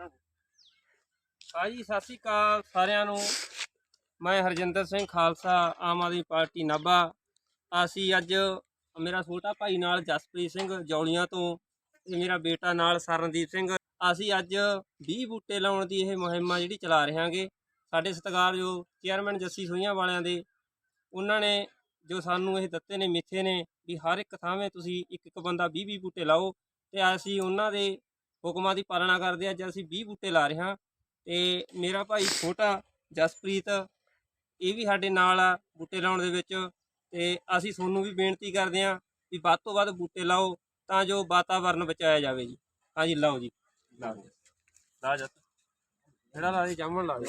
ਹਾਂਜੀ ਸਤਿ ਸ਼੍ਰੀ ਅਕਾਲ ਸਾਰਿਆਂ ਨੂੰ। ਮੈਂ ਹਰਜਿੰਦਰ ਸਿੰਘ ਖਾਲਸਾ, ਆਮ ਆਦਮੀ ਪਾਰਟੀ ਨਾਭਾ। ਅਸੀਂ ਅੱਜ ਮੇਰਾ ਛੋਟਾ ਭਾਈ ਨਾਲ ਜਸਪ੍ਰੀਤ ਸਿੰਘ ਜੌਲੀਆਂ ਤੋਂ ਤੇ ਮੇਰਾ ਬੇਟਾ ਨਾਲ ਸਰਨਦੀਪ ਸਿੰਘ। ਅਸੀਂ ਅੱਜ 20 ਬੂਟੇ ਲਾਉਣ ਦੀ ਇਹ ਮੁਹਿੰਮ ਆ ਜਿਹੜੀ ਚਲਾ ਰਹੇ ਹਾਂਗੇ ਸਾਡੇ ਸਤਿਕਾਰਯੋਗ ਚੇਅਰਮੈਨ ਜੱਸੀ ਸੋਹੀਆਂ ਵਾਲਿਆਂ ਦੇ, ਉਹਨਾਂ ਨੇ ਜੋ ਸਾਨੂੰ ਇਹ ਦਿੱਤੇ ਨੇ, ਮਿੱਥੇ ਨੇ ਵੀ ਹਰ ਇੱਕ ਥਾਵੇਂ ਤੁਸੀਂ ਇੱਕ ਇੱਕ ਬੰਦਾ 20 20 ਬੂਟੇ ਲਾਓ। ਤੇ ਅਸੀਂ ਉਹਨਾਂ ਦੇ ਹੁਕਮਾਂ ਦੀ ਪਾਲਣਾ ਕਰਦੇ ਹਾਂ, ਅੱਜ ਅਸੀਂ 20 ਬੂਟੇ ਲਾ ਰਹੇ ਹਾਂ ਤੇ ਮੇਰਾ ਭਾਈ ਛੋਟਾ ਜਸਪ੍ਰੀਤ, ਇਹ ਵੀ ਸਾਡੇ ਨਾਲ ਆ ਬੂਟੇ ਲਾਉਣ ਦੇ ਵਿੱਚ ਤੇ ਅਸੀਂ ਤੁਹਾਨੂੰ ਵੀ ਬੇਨਤੀ ਕਰਦੇ ਹਾਂ ਵੀ ਵੱਧ ਤੋਂ ਵੱਧ ਬੂਟੇ ਲਾਓ ਤਾਂ ਜੋ ਵਾਤਾਵਰਨ ਬਚਾਇਆ ਜਾਵੇ ਜੀ। ਹਾਂਜੀ, ਲਾਓ ਜੀ। ਲਾ ਦਿਓ। ਲਾ ਜਿਹੜਾ ਲਾ ਦੇ ਜਾਮਣ ਲਾ ਦੇ